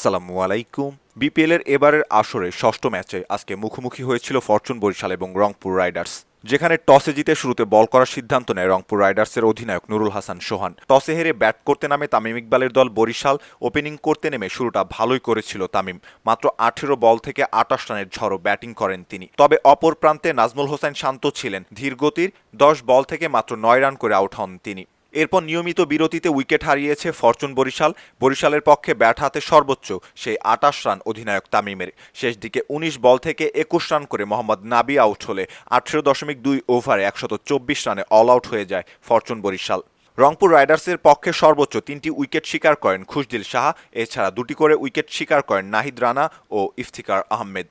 আসসালামু আলাইকুম। বিপিএল এর এবারের আসরে ষষ্ঠ ম্যাচে আজকে মুখোমুখি হয়েছিল ফরচুন বরিশাল এবং রংপুর রাইডার্স। যেখানে টসে জিতে শুরুতে বল করার সিদ্ধান্ত নেয় রংপুর রাইডার্সের অধিনায়ক নুরুল হাসান সোহান। টসে হেরে ব্যাট করতে নামে তামিম ইকবালের দল বরিশাল। ওপেনিং করতে নেমে শুরুটা ভালোই করেছিল তামিম। মাত্র আঠেরো বল থেকে আটাশ রানের ঝড়ো ব্যাটিং করেন তিনি। তবে অপর প্রান্তে নাজমুল হোসেন শান্ত ছিলেন ধীরগতির। দশ বল থেকে মাত্র নয় রান করে আউট হন তিনি। এরপর নিয়মিত বিরতিতে উইকেট হারিয়েছে ফরচুন বরিশাল। বরিশালের পক্ষে ব্যাট হাতে সর্বোচ্চ সেই আটাশ রান অধিনায়ক তামিমের। শেষ দিকে উনিশ বল থেকে একুশ রান করে মোহাম্মদ নাবি আউট হলে আঠেরো দশমিক দুই ওভারে একশত চব্বিশ রানে অল আউট হয়ে যায় ফরচুন বরিশাল। রংপুর রাইডার্সের পক্ষে সর্বোচ্চ তিনটি উইকেট শিকার করেন খুশদিল সাহা। এছাড়া দুটি করে উইকেট শিকার করেন নাহিদ রানা ও ইফতিকার আহমেদ।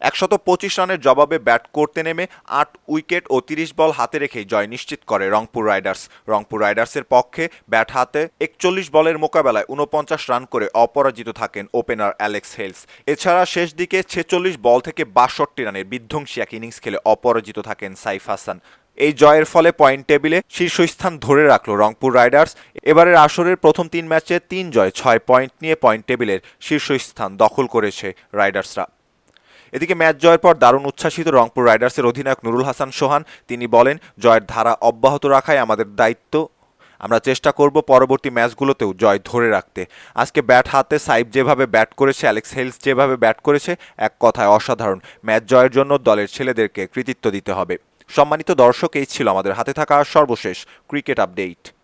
একশত পঁচিশ রানের জবাবে ব্যাট করতে নেমে আট উইকেট ও তিরিশ বল হাতে রেখেই জয় নিশ্চিত করে রংপুর রাইডার্স। রংপুর রাইডার্সের পক্ষে ব্যাট হাতে একচল্লিশ বলের মোকাবেলায় উনপঞ্চাশ রান করে অপরাজিত থাকেন ওপেনার অ্যালেক্স হেলস। এছাড়া শেষ দিকে ছেচল্লিশ বল থেকে বাষট্টি রানের বিধ্বংসী এক ইনিংস খেলে অপরাজিত থাকেন সাইফ হাসান। এই জয়ের ফলে পয়েন্ট টেবিলে শীর্ষস্থান ধরে রাখল রংপুর রাইডার্স। এবারের আসরের প্রথম তিন ম্যাচে তিন জয় ছয় পয়েন্ট নিয়ে পয়েন্ট টেবিলের শীর্ষস্থান দখল করেছে রাইডার্সরা। এদিকে ম্যাচ জয়ের পর দারুণ উচ্ছ্বাসিত রংপুর রাইডার্সের অধিনায়ক নুরুল হাসান সোহান, তিনি বলেন, জয়ের ধারা অব্যাহত রাখাই আমাদের দায়িত্ব। আমরা চেষ্টা করব পরবর্তী ম্যাচগুলোতেও জয় ধরে রাখতে। আজকে ব্যাট হাতে সাইব যেভাবে ব্যাট করেছে, অ্যালেক্স হেলস যেভাবে ব্যাট করেছে, এক কথায় অসাধারণ। ম্যাচ জয়ের জন্য দলের ছেলেদেরকে কৃতিত্ব দিতে হবে। সম্মানিত দর্শক, এই ছিল আমাদের হাতে থাকা সর্বশেষ ক্রিকেট আপডেট।